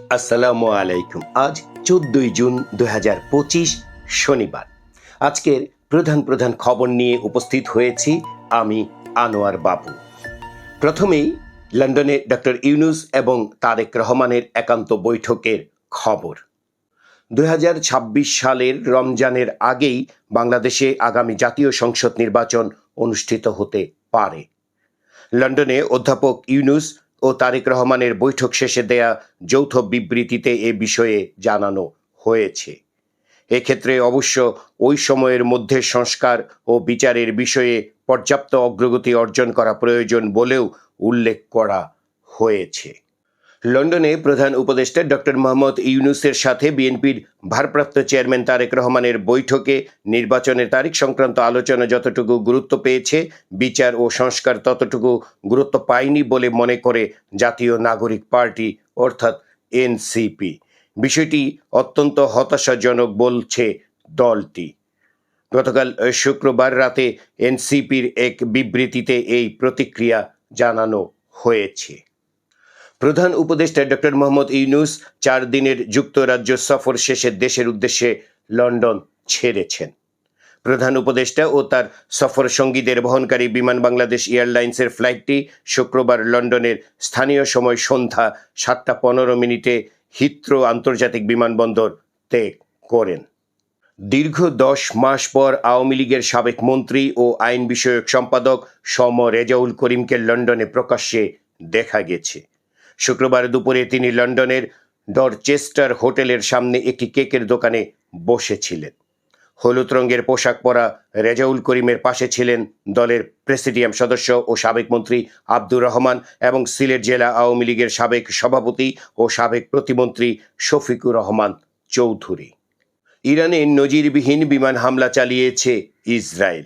আসসালামু আলাইকুম। আজ চোদ্দই জুন দুই হাজার পঁচিশ শনিবার। আজকের প্রধান প্রধান খবর নিয়ে উপস্থিত হয়েছি আমি, আনোয়ার বাবু। প্রথমেই লন্ডনে ডক্টর ইউনুস এবং তারেক রহমানের একান্ত বৈঠকের খবর। দুই হাজার ছাব্বিশ সালের রমজানের আগেই বাংলাদেশে আগামী জাতীয় সংসদ নির্বাচন অনুষ্ঠিত হতে পারে। লন্ডনে অধ্যাপক ইউনুস ও তারেক রহমানের বৈঠক শেষে দেয়া যৌথ বিবৃতিতে এ বিষয়ে জানানো হয়েছে। এক্ষেত্রে অবশ্য ওই সময়ের মধ্যে সংস্কার ও বিচারের বিষয়ে পর্যাপ্ত অগ্রগতি অর্জন করা প্রয়োজন বলেও উল্লেখ করা হয়েছে। লন্ডনে প্রধান উপদেষ্টা ডক্টর মোহাম্মদ ইউনুসের সাথে বিএনপির ভারপ্রাপ্ত চেয়ারম্যান তারেক রহমানের বৈঠকে নির্বাচনের তারিখ সংক্রান্ত আলোচনা যতটুকু গুরুত্ব পেয়েছে, বিচার ও সংস্কার ততটুকু গুরুত্ব পায়নি বলে মনে করে জাতীয় নাগরিক পার্টি, অর্থাৎ এনসিপি। বিষয়টি অত্যন্ত হতাশাজনক বলছে দলটি। গতকাল শুক্রবার রাতে এনসিপির এক বিবৃতিতে এই প্রতিক্রিয়া জানানো হয়েছে। প্রধান উপদেষ্টা ডক্টর মোহাম্মদ ইউনুস চার দিনের যুক্তরাজ্য সফর শেষে দেশের উদ্দেশ্যে লন্ডন ছেড়েছেন। প্রধান উপদেষ্টা ও তার সফর সঙ্গীদের বহনকারী বিমান বাংলাদেশ এয়ারলাইন্সের ফ্লাইটটি শুক্রবার লন্ডনের স্থানীয় সময় সন্ধ্যা সাতটা পনেরো মিনিটে হিথ্রো আন্তর্জাতিক বিমানবন্দর ত্যাগ করেন। দীর্ঘ দশ মাস পর আওয়ামী লীগের সাবেক মন্ত্রী ও আইন বিষয়ক সম্পাদক সম রেজাউল করিমকে লন্ডনে প্রকাশ্যে দেখা গেছে। শুক্রবার দুপুরে তিনি লন্ডনের ডরচেস্টার হোটেলের সামনে একটি কেকের দোকানে বসেছিলেন। হলুদ রঙের পোশাক পরা রেজাউল করিমের পাশে ছিলেন দলের প্রেসিডিয়াম সদস্য ও সাবেক মন্ত্রী আব্দুর রহমান এবং সিলেট জেলা আওয়ামী লীগের সাবেক সভাপতি ও সাবেক প্রতিমন্ত্রী শফিকুর রহমান চৌধুরী। ইরানে নজিরবিহীন বিমান হামলা চালিয়েছে ইসরায়েল।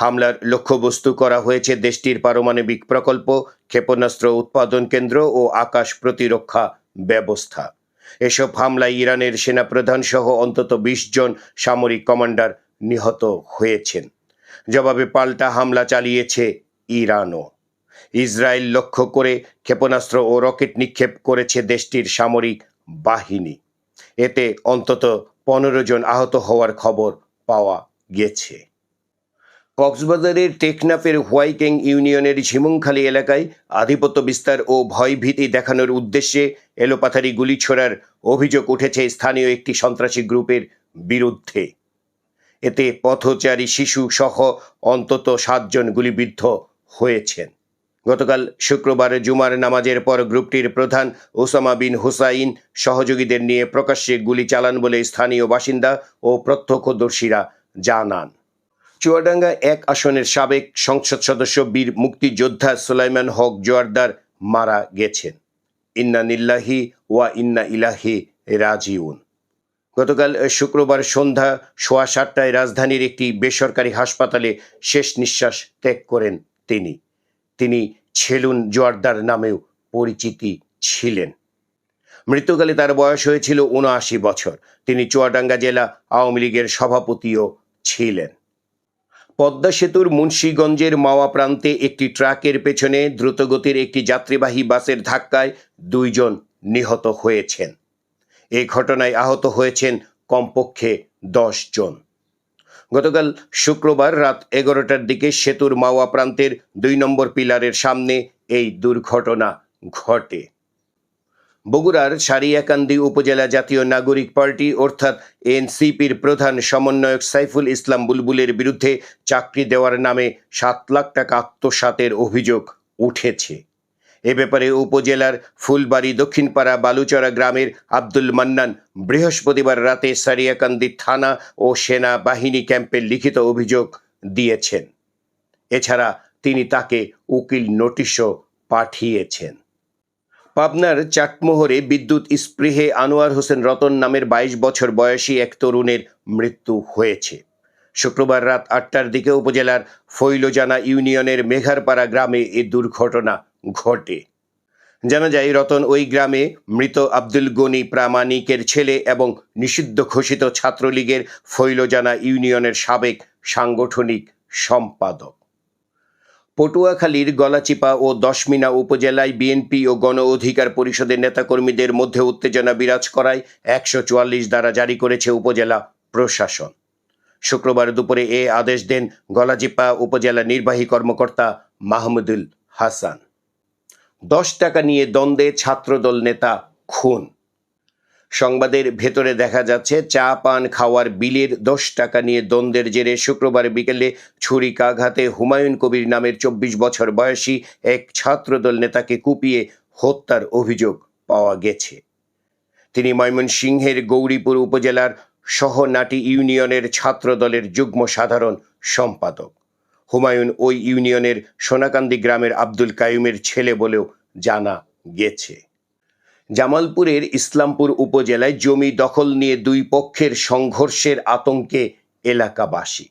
হামলার লক্ষ্যবস্তু করা হয়েছে দেশটির পারমাণবিক প্রকল্প, ক্ষেপণাস্ত্র উৎপাদন কেন্দ্র ও আকাশ প্রতিরক্ষা ব্যবস্থা। এসব হামলায় ইরানের সেনাপ্রধান সহ অন্তত বিশ জন সামরিক কমান্ডার নিহত হয়েছেন। জবাবে পাল্টা হামলা চালিয়েছে ইরানও। ইসরায়েল লক্ষ্য করে ক্ষেপণাস্ত্র ও রকেট নিক্ষেপ করেছে দেশটির সামরিক বাহিনী। এতে অন্তত পনেরো জন আহত হওয়ার খবর পাওয়া গেছে। কক্সবাজারের টেকনাফের হোয়াইকেং ইউনিয়নের ঝিমুংখালী এলাকায় আধিপত্য বিস্তার ও ভয়ভীতি দেখানোর উদ্দেশ্যে এলোপাথারি গুলি ছোড়ার অভিযোগ উঠেছে স্থানীয় একটি সন্ত্রাসী গ্রুপের বিরুদ্ধে। এতে পথচারী শিশু সহ অন্তত সাতজন গুলিবিদ্ধ হয়েছেন। গতকাল শুক্রবার জুমার নামাজের পর গ্রুপটির প্রধান ওসামা বিন হুসাইন সহযোগীদের নিয়ে প্রকাশ্যে গুলি চালান বলে স্থানীয় বাসিন্দা ও প্রত্যক্ষদর্শীরা জানান। চুয়াডাঙ্গা এক আসনের সাবেক সংসদ সদস্য বীর মুক্তিযোদ্ধা সুলাইমান হক জোয়ারদার মারা গেছেন। ইন্না নিল্লাহি ওয়া ইন্না ইলাহি রাজিউন। গতকাল শুক্রবার সন্ধ্যা সোয়া সাতটায় রাজধানীর একটি বেসরকারি হাসপাতালে শেষ নিঃশ্বাস ত্যাগ করেন তিনি। তিনি ছেলুন জোয়ারদার নামেও পরিচিতি ছিলেন। মৃত্যুকালে তার বয়স হয়েছিল উনআশি বছর। তিনি চুয়াডাঙ্গা জেলা আওয়ামী লীগের সভাপতিও ছিলেন। পদ্মা সেতুর মুন্সীগঞ্জের মাওয়া প্রান্তে একটি ট্রাকের পেছনে দ্রুতগতির একটি যাত্রীবাহী বাসের ধাক্কায় দুইজন নিহত হয়েছেন। এই ঘটনায় আহত হয়েছেন কমপক্ষে দশ জন। গতকাল শুক্রবার রাত এগারোটার দিকে সেতুর মাওয়া প্রান্তের দুই নম্বর পিলারের সামনে এই দুর্ঘটনা ঘটে। বগুড়ার সারিয়াকান্দি উপজেলা জাতীয় নাগরিক পার্টি অর্থাৎ এনসিপির প্রধান সমন্বয়ক সাইফুল ইসলাম বুলবুলের বিরুদ্ধে চাকরি দেওয়ার নামে সাত লাখ টাকা আত্মসাতের অভিযোগ উঠেছে। এ ব্যাপারে উপজেলার ফুলবাড়ি দক্ষিণপাড়া বালুচরা গ্রামের আব্দুল মান্নান বৃহস্পতিবার রাতে সারিয়াকান্দি থানা ও সেনা বাহিনী ক্যাম্পে লিখিত অভিযোগ দিয়েছেন। এছাড়া তিনি তাকে উকিল নোটিশও পাঠিয়েছেন। পাবনার চাটমোহরে বিদ্যুৎ স্পৃহে আনোয়ার হোসেন রতন নামের বাইশ বছর বয়সী এক তরুণের মৃত্যু হয়েছে। শুক্রবার রাত আটটার দিকে উপজেলার ফৈলজানা ইউনিয়নের মেঘারপাড়া গ্রামে এ দুর্ঘটনা ঘটে। জানা যায়, রতন ওই গ্রামে মৃত আব্দুল গনি প্রামাণিকের ছেলে এবং নিষিদ্ধ ঘোষিত ছাত্রলীগের ফৈলজানা ইউনিয়নের সাবেক সাংগঠনিক সম্পাদক। পটুয়াখালীর গলাচিপা ও দশমিনা উপজেলায় বিএনপি ও গণ অধিকার পরিষদের নেতাকর্মীদের মধ্যে উত্তেজনা বিরাজ করায় একশো চুয়াল্লিশ দ্বারা জারি করেছে উপজেলা প্রশাসন। শুক্রবার দুপুরে এ আদেশ দেন গলাচিপা উপজেলা নির্বাহী কর্মকর্তা মাহমুদুল হাসান। দশ টাকা নিয়ে দ্বন্দ্বে ছাত্রদল নেতা খুন। সংবাদের ভেতরে দেখা যাচ্ছে, চা পান খাওয়ার বিলের দশ টাকা নিয়ে দ্বন্দ্বের জেরে শুক্রবার বিকেলে ছুরিকাঘাতে হুমায়ুন কবির নামের চব্বিশ বছর বয়সী এক ছাত্রদল নেতাকে কুপিয়ে হত্যার অভিযোগ পাওয়া গেছে। তিনি ময়মনসিংহের গৌরীপুর উপজেলার সহনাটি ইউনিয়নের ছাত্রদলের যুগ্ম সাধারণ সম্পাদক। হুমায়ুন ওই ইউনিয়নের সোনাকান্দি গ্রামের আব্দুল কায়ুমের ছেলে বলেও জানা গেছে। জামালপুরের ইসলামপুর উপজেলায় জমি দখল নিয়ে দুই পক্ষের সংঘর্ষের আতঙ্কে এলাকাবাসী।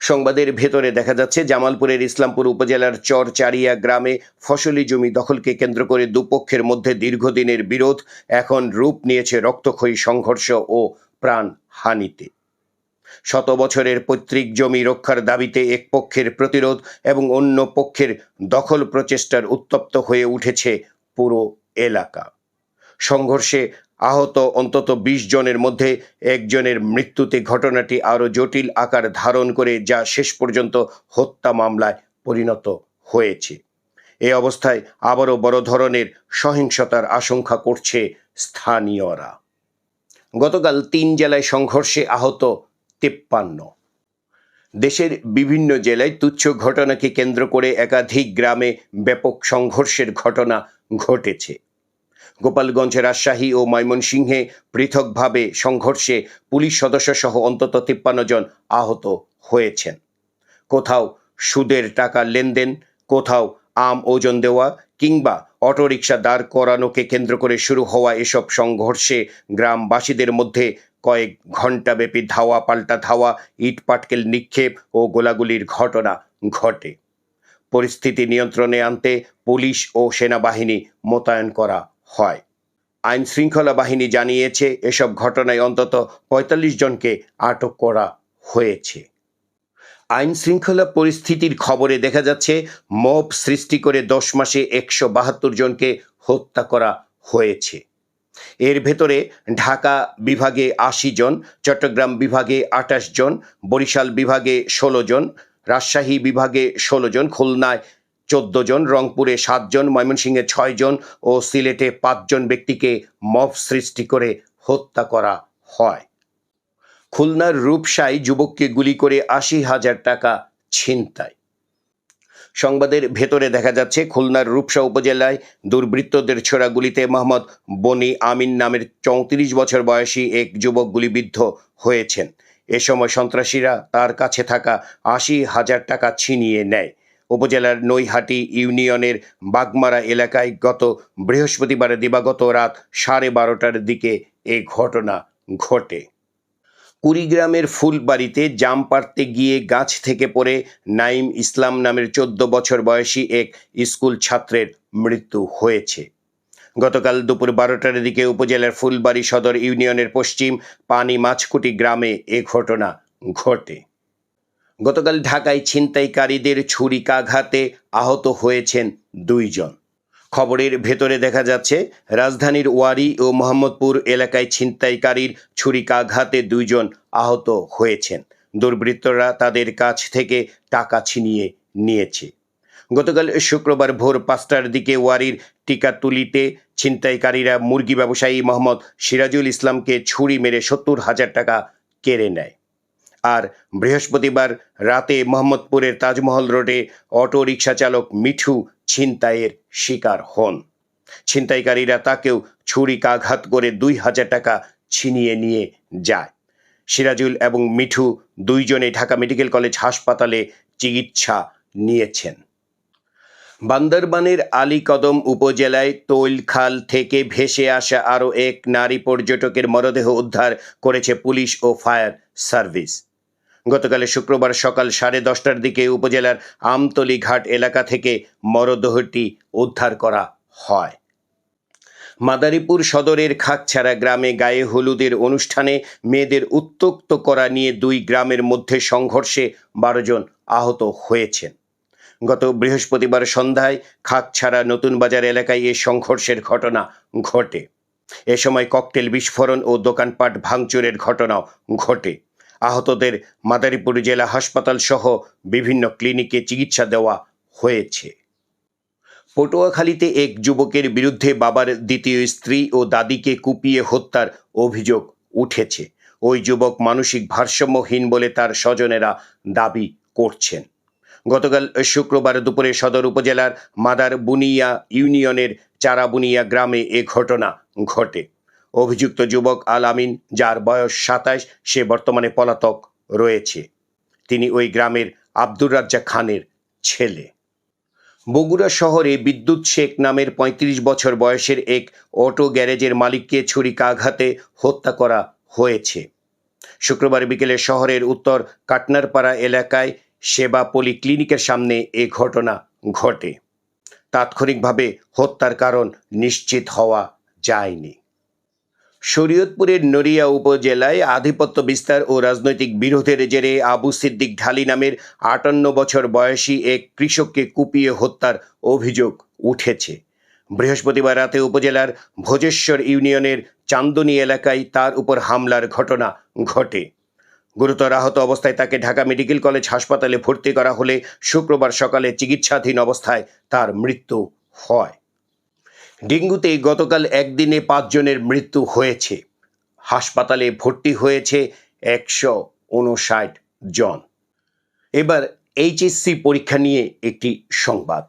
সংবাদের ভেতরে দেখা যাচ্ছে, জামালপুরের ইসলামপুর উপজেলার চরচারিয়া গ্রামে ফসলি জমি দখলকে কেন্দ্র করে দুপক্ষের মধ্যে দীর্ঘদিনের বিরোধ, এখন রূপ নিয়েছে রক্তক্ষয়ী সংঘর্ষ ও প্রাণহানিতে। শত বছরের পৈতৃক জমি রক্ষার দাবিতে এক পক্ষের প্রতিরোধ এবং অন্য পক্ষের দখল প্রচেষ্টার উত্তপ্ত হয়ে উঠেছে পুরো এলাকা। সংঘর্ষে আহত অন্তত বিশ জনের মধ্যে একজনের মৃত্যুতে ঘটনাটি আরও জটিল আকার ধারণ করে যা শেষ পর্যন্ত হত্যা মামলায় পরিণত হয়েছে। এ অবস্থায় আবারও বড় ধরনের সহিংসতার আশঙ্কা করছে স্থানীয়রা। গতকাল তিন জেলায় সংঘর্ষে আহত তেপ্পান্ন। দেশের বিভিন্ন জেলায় তুচ্ছ ঘটনাকে কেন্দ্র করে একাধিক গ্রামে ব্যাপক সংঘর্ষের ঘটনা ঘটেছে। গোপালগঞ্জ রাজশাহী ও ময়মনসিংহে পৃথকভাবে সংঘর্ষে পুলিশ সদস্য সহ অন্তত তিপ্পান্ন জন আহত হয়েছেন। কোথাও সুদের টাকা লেনদেন, কোথাও আম ওজন দেওয়া কিংবা অটোরিকশা দাঁড় করানোকে কেন্দ্র করে শুরু হওয়া এসব সংঘর্ষে গ্রামবাসীদের মধ্যে কয়েক ঘণ্টাব্যাপী ধাওয়া, পাল্টা ধাওয়া ইট পাটকেল নিক্ষেপ ও গোলাগুলির ঘটনা ঘটে। পরিস্থিতি নিয়ন্ত্রণে আনতে পুলিশ ও সেনাবাহিনী মোতায়েন করা হয়। আইন শৃঙ্খলা বাহিনী জানিয়েছে, এসব ঘটনায় অন্তত পঁয়তাল্লিশ জনকে আটক করা হয়েছে। আইন শৃঙ্খলা পরিস্থিতির খবরে দেখা যাচ্ছে, মব সৃষ্টি করে দশ মাসে একশো বাহাত্তর জনকে হত্যা করা হয়েছে। এর ভেতরে ঢাকা বিভাগে আশি জন, চট্টগ্রাম বিভাগে আঠাশ জন, বরিশাল বিভাগে ষোলো জন, রাজশাহী বিভাগে ষোলো জন, খুলনায় চোদ্দ জন, রংপুরে সাতজন ময়মনসিংহে ছয় জন ও সিলেটে পাঁচজন ব্যক্তিকে মব সৃষ্টি করে হত্যা করা হয়। খুলনার রূপসাই যুবককে গুলি করে আশি হাজার টাকা ছিনতাই। সংবাদের ভেতরে দেখা যাচ্ছে, খুলনার রূপসা উপজেলায় দুর্বৃত্তদের ছোড়া গুলিতে মোহাম্মদ বনি আমিন নামের চৌত্রিশ বছর বয়সী এক যুবক গুলিবিদ্ধ হয়েছেন। এ সময় সন্ত্রাসীরা তার কাছে থাকা আশি হাজার টাকা ছিনিয়ে নেয়। উপজেলার নৈহাটি ইউনিয়নের বাগমারা এলাকায় গত বৃহস্পতিবার দিবাগত রাত সাড়ে বারোটার দিকে এ ঘটনা ঘটে। কুড়িগ্রামের ফুলবাড়িতে জাম পাড়তে গিয়ে গাছ থেকে পড়ে নাইম ইসলাম নামের চোদ্দ বছর বয়সী এক স্কুল ছাত্রের মৃত্যু হয়েছে। গতকাল দুপুর বারোটার দিকে উপজেলার ফুলবাড়ি সদর ইউনিয়নের পশ্চিম পানি মাছকুটি গ্রামে এ ঘটনা ঘটে। গতকাল ঢাকায় ছিনতাইকারীদের ছুরিকাঘাতে আহত হয়েছেন দুইজন। খবরের ভেতরে দেখা যাচ্ছে, রাজধানীর ওয়ারি ও মোহাম্মদপুর এলাকায় ছিনতাইকারীর ছুরিকাঘাতে দুইজন আহত হয়েছেন। দুর্বৃত্তরা তাদের কাছ থেকে টাকা ছিনিয়ে নিয়েছে। গতকাল শুক্রবার ভোর পাঁচটার দিকে ওয়ারির টিকাতুলিতে ছিনতাইকারীরা মুরগি ব্যবসায়ী মোহাম্মদ সিরাজুল ইসলামকে ছুরি মেরে সত্তর হাজার টাকা কেড়ে নেয়। আর বৃহস্পতিবার রাতে মোহাম্মদপুরের তাজমহল রোডে অটো রিকশা চালক মিঠু ছিনতাইয়ের শিকার হন। ছিনতাইকারীরা তাকেও ছুরিকাঘাত করে দুই হাজার টাকা ছিনিয়ে নিয়ে যায়। সিরাজুল এবং মিঠু দুইজনে ঢাকা মেডিকেল কলেজ হাসপাতালে চিকিৎসা নিয়েছেন। বান্দরবানের আলীকদম উপজেলায় তৈলখাল থেকে ভেসে আসা আরও এক নারী পর্যটকের মরদেহ উদ্ধার করেছে পুলিশ ও ফায়ার সার্ভিস। গতকাল শুক্রবার সকাল সাড়ে দশটার দিকে উপজেলার আমতলি ঘাট এলাকা থেকে মরদেহটি উদ্ধার করা হয়। মাদারীপুর সদরের খাকছাড়া গ্রামে গায়ে হলুদের অনুষ্ঠানে মেয়েদের উত্তক্ত করা নিয়ে দুই গ্রামের মধ্যে সংঘর্ষে বারো জন আহত হয়েছেন। গত বৃহস্পতিবার সন্ধ্যায় খাকছাড়া নতুন বাজার এলাকায় এ সংঘর্ষের ঘটনা ঘটে। এ সময় ককটেল বিস্ফোরণ ও দোকানপাট ভাঙচুরের ঘটনাও ঘটে। আহতদের মাদারীপুর জেলা হাসপাতাল সহ বিভিন্ন ক্লিনিকে চিকিৎসা দেওয়া হয়েছে। পটুয়াখালীতে এক যুবকের বিরুদ্ধে বাবার দ্বিতীয় স্ত্রী ও দাদিকে কুপিয়ে হত্যার অভিযোগ উঠেছে। ওই যুবক মানসিক ভারসাম্যহীন বলে তার স্বজনেরা দাবি করছেন। গতকাল শুক্রবার দুপুরে সদর উপজেলার মাদার বুনিয়া ইউনিয়নের চারাবুনিয়া গ্রামে এ ঘটনা ঘটে। অভিযুক্ত যুবক আল আমিন, যার বয়স সাতাশ সে বর্তমানে পলাতক রয়েছে। তিনি ওই গ্রামের আব্দুর রাজ্জাক খানের ছেলে। বগুড়া শহরে বিদ্যুৎ শেখ নামের ৩৫ বছর বয়সের এক অটো গ্যারেজের মালিককে ছুরিকাঘাতে হত্যা করা হয়েছে। শুক্রবার বিকেলে শহরের উত্তর কাটনারপাড়া এলাকায় সেবা পলি ক্লিনিকের সামনে এ ঘটনা ঘটে। তাৎক্ষণিকভাবে হত্যার কারণ নিশ্চিত হওয়া যায়নি। শরীয়তপুরের নড়িয়া উপজেলায় আধিপত্য বিস্তার ও রাজনৈতিক বিরোধের জেরে আবু সিদ্দিক ঢালি নামের আটান্ন বছর বয়সী এক কৃষককে কুপিয়ে হত্যার অভিযোগ উঠেছে। বৃহস্পতিবার রাতে উপজেলার ভোজেশ্বর ইউনিয়নের চান্দনী এলাকায় তার উপর হামলার ঘটনা ঘটে। গুরুতর আহত অবস্থায় তাকে ঢাকা মেডিকেল কলেজ হাসপাতালে ভর্তি করা হলে শুক্রবার সকালে চিকিৎসাধীন অবস্থায় তার মৃত্যু হয়। ডেঙ্গুতে গতকাল একদিনে পাঁচজনের মৃত্যু হয়েছে। হাসপাতালে ভর্তি হয়েছে একশো উনষাট জন। এবার এইচএসসি পরীক্ষা নিয়ে একটি সংবাদ।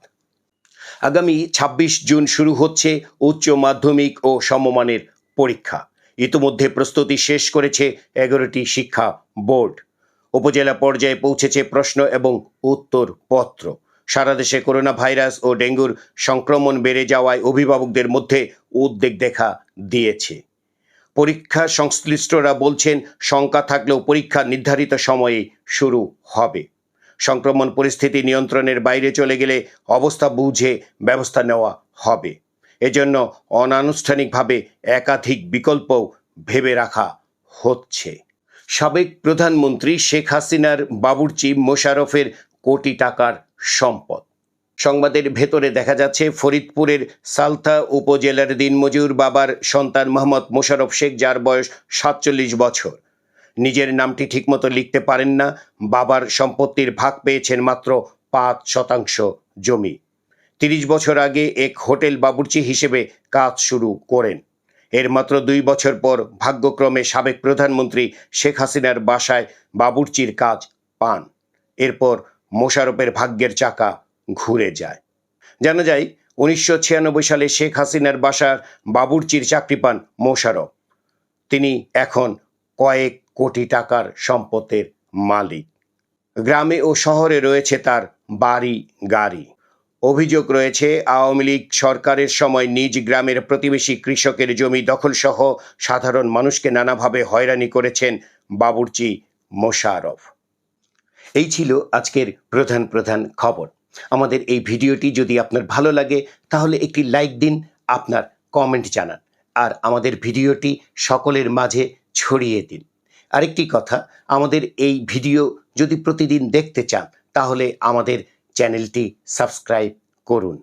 আগামী ২৬ জুন শুরু হচ্ছে উচ্চ মাধ্যমিক ও সমমানের পরীক্ষা। ইতিমধ্যে প্রস্তুতি শেষ করেছে এগারোটি শিক্ষা বোর্ড। উপজেলা পর্যায়ে পৌঁছেছে প্রশ্ন এবং উত্তর পত্র সারা দেশে করোনা ভাইরাস ও ডেঙ্গুর সংক্রমণ বেড়ে যাওয়ায় অভিভাবকদের মধ্যে উদ্বেগ দেখা দিয়েছে। পরীক্ষা সংশ্লিষ্টরা বলছেন, শঙ্কা থাকলেও পরীক্ষা নির্ধারিত সময়ে শুরু হবে। সংক্রমণ পরিস্থিতি নিয়ন্ত্রণের বাইরে চলে গেলে অবস্থা বুঝে ব্যবস্থা নেওয়া হবে। এজন্য অনানুষ্ঠানিকভাবে একাধিক বিকল্প ভেবে রাখা হচ্ছে। সাবেক প্রধানমন্ত্রী শেখ হাসিনার বাবুর্চি মোশারফের কোটি টাকার সম্পদ। সংবাদের ভেতরে দেখা যাচ্ছে ফরিদপুরের সালথা উপজেলার দিনমজুর বাবার সন্তান মোহাম্মদ মোশারফ শেখ, যার বয়স সাতচল্লিশ বছর। নিজের নামটি ঠিকমতো লিখতে পারেন না, বাবার সম্পত্তির ভাগ পেয়েছেন মাত্র পাঁচ শতাংশ জমি। তিরিশ বছর আগে এক হোটেল বাবুর্চি হিসেবে কাজ শুরু করেন। এর মাত্র দুই বছর পর ভাগ্যক্রমে সাবেক প্রধানমন্ত্রী শেখ হাসিনার বাসায় বাবুর্চির কাজ পান। এরপর মোশারফের ভাগ্যের চাকা ঘুরে যায়। জানা যায়, উনিশশো ছিয়ানব্বই সালে শেখ হাসিনার বাসার বাবুর্চির চাকরি পান মোশারফ। তিনি এখন কয়েক কোটি টাকার সম্পদের মালিক। গ্রামে ও শহরে রয়েছে তার বাড়ি, গাড়ি। অভিযোগ রয়েছে, আওয়ামী লীগ সরকারের সময় নিজ গ্রামের প্রতিবেশী কৃষকের জমি দখলসহ সাধারণ মানুষকে নানাভাবে হয়রানি করেছেন বাবুর্চি মোশারফ। এই ছিল আজকের প্রধান প্রধান খবর। আমাদের এই ভিডিওটি যদি আপনার ভালো লাগে, তাহলে একটি লাইক দিন, আপনার কমেন্ট জানান, আর আমাদের ভিডিওটি সকলের মাঝে ছড়িয়ে দিন। আরেকটি কথা, আমাদের এই ভিডিও যদি প্রতিদিন দেখতে চান, তাহলে আমাদের চ্যানেলটি সাবস্ক্রাইব করুন।